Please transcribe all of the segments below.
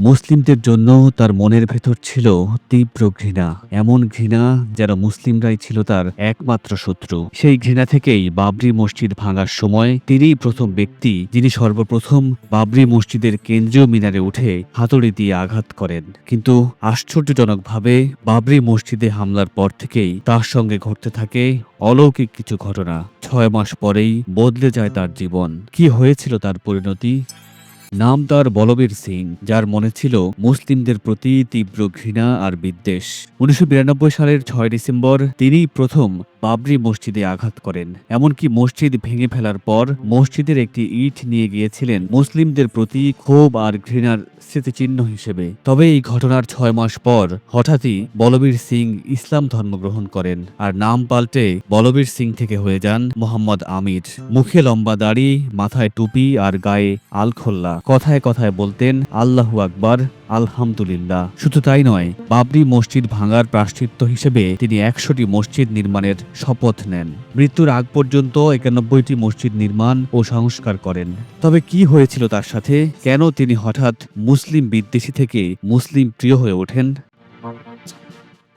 মুসলিমদের জন্য তার মনের ভেতর ছিল তীব্র ঘৃণা, এমন ঘৃণা যেন মুসলিমরাই ছিল তার একমাত্র শত্রু। সেই ঘৃণা থেকেই বাবরি মসজিদ ভাঙার সময় তিনিই প্রথম ব্যক্তি যিনি সর্বপ্রথম বাবরি মসজিদের কেন্দ্রীয় মিনারে উঠে হাতুড়ি দিয়ে আঘাত করেন। কিন্তু আশ্চর্যজনকভাবে বাবরি মসজিদে হামলার পর থেকেই তার সঙ্গে ঘটতে থাকে অলৌকিক কিছু ঘটনা। ছয় মাস পরেই বদলে যায় তার জীবন। কি হয়েছিল তার পরিণতি? নাম তার বলবীর সিং, যার মনে ছিল মুসলিমদের প্রতি তীব্র ঘৃণা আর বিদ্বেষ। উনিশশো বিরানব্বই সালের ছয় ডিসেম্বর তিনি প্রথম বাবরি মসজিদে আঘাত করেন। এমনকি মসজিদ ভেঙে ফেলার পর মসজিদের একটি ইট নিয়ে গিয়েছিলেন মুসলিমদের প্রতি ক্ষোভ আর ঘৃণার স্মৃতিচিহ্ন হিসেবে। তবে এই ঘটনার ছয় মাস পর হঠাৎই বলবীর সিং ইসলাম ধর্ম গ্রহণ করেন আর নাম পাল্টে বলবীর সিং থেকে হয়ে যান মোহাম্মদ আমির। মুখে লম্বা দাড়ি, মাথায় টুপি আর গায়ে আলখোল্লা। কথায় কথায় বলতেন, আল্লাহু আকবার। আলহামদুলিল্লাহ। শুধু তাই নয়, বাবরি মসজিদ ভাঙার প্রাশ্চিত্য হিসেবে তিনি একশোটি মসজিদ নির্মাণের শপথ নেন। মৃত্যুর আগ পর্যন্ত একানব্বইটি মসজিদ নির্মাণ ও সংস্কার করেন। তবে কি হয়েছিল তার সাথে? কেন তিনি হঠাৎ মুসলিম বিদ্বেষী থেকে মুসলিম প্রিয় হয়ে ওঠেন?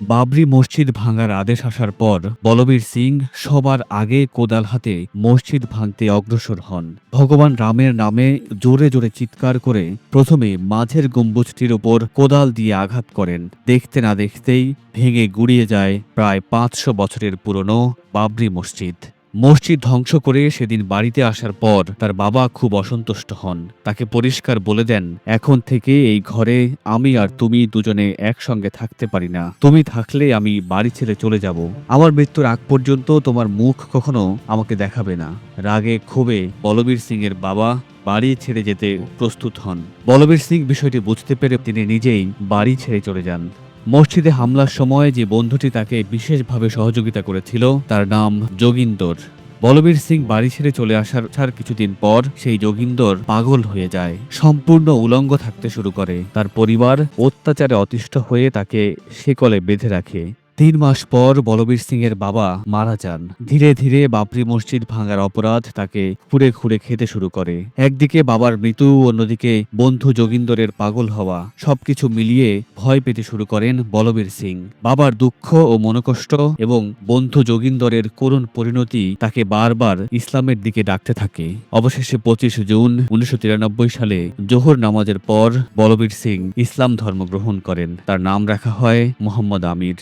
বাবরি মসজিদ ভাঙার আদেশ আসার পর বলবীর সিং সবার আগে কোদাল হাতে মসজিদ ভাঙতে অগ্রসর হন। ভগবান রামের নামে জোরে জোরে চিৎকার করে প্রথমে মাঝের গম্বুজটির ওপর কোদাল দিয়ে আঘাত করেন। দেখতে না দেখতেই ভেঙে গুড়িয়ে যায় প্রায় পাঁচশো বছরের পুরনো বাবরি মসজিদ। মসজিদ ধ্বংস করে সেদিন বাড়িতে আসার পর তার বাবা খুব অসন্তুষ্ট হন। তাকে পরিষ্কার বলে দেন, এখন থেকে এই ঘরে আমি আর তুমি দুজনে একসঙ্গে থাকতে পারি না। তুমি থাকলে আমি বাড়ি ছেড়ে চলে যাব। আমার মৃত্যুর আগ পর্যন্ত তোমার মুখ কখনো আমাকে দেখাবে না। রাগে ক্ষোভে বলবীর সিং এর বাবা বাড়ি ছেড়ে যেতে প্রস্তুত হন। বলবীর সিং বিষয়টি বুঝতে পেরে তিনি নিজেই বাড়ি ছেড়ে চলে যান। মসজিদে হামলার সময় যে বন্ধুটি তাকে বিশেষভাবে সহযোগিতা করেছিল, তার নাম যোগিন্দর। বলবীর সিং বাড়ি ছেড়ে চলে আসার আসার কিছুদিন পর সেই যোগিন্দর পাগল হয়ে যায়। সম্পূর্ণ উলঙ্গ থাকতে শুরু করে। তার পরিবার অত্যাচারে অতিষ্ঠ হয়ে তাকে সেকলে বেঁধে রাখে। তিন মাস পর বলবীর সিং এর বাবা মারা যান। ধীরে ধীরে বাবরি মসজিদ ভাঙার অপরাধ তাকে খুঁড়ে খুঁড়ে খেতে শুরু করে। একদিকে বাবার মৃত্যু, অন্যদিকে বন্ধু যোগিন্দরের পাগল হওয়া। সবকিছু মিলিয়ে ভয় পেতে শুরু করেন বলবীর সিং। বাবার দুঃখ ও মনোকষ্ট এবং বন্ধু যোগিন্দরের করুণ পরিণতি তাকে বারবার ইসলামের দিকে ডাকতে থাকে। অবশেষে পঁচিশ জুন উনিশশো তিরানব্বই সালে জোহর নামাজের পর বলবীর সিং ইসলাম ধর্ম গ্রহণ করেন। তার নাম রাখা হয় মোহাম্মদ আমির।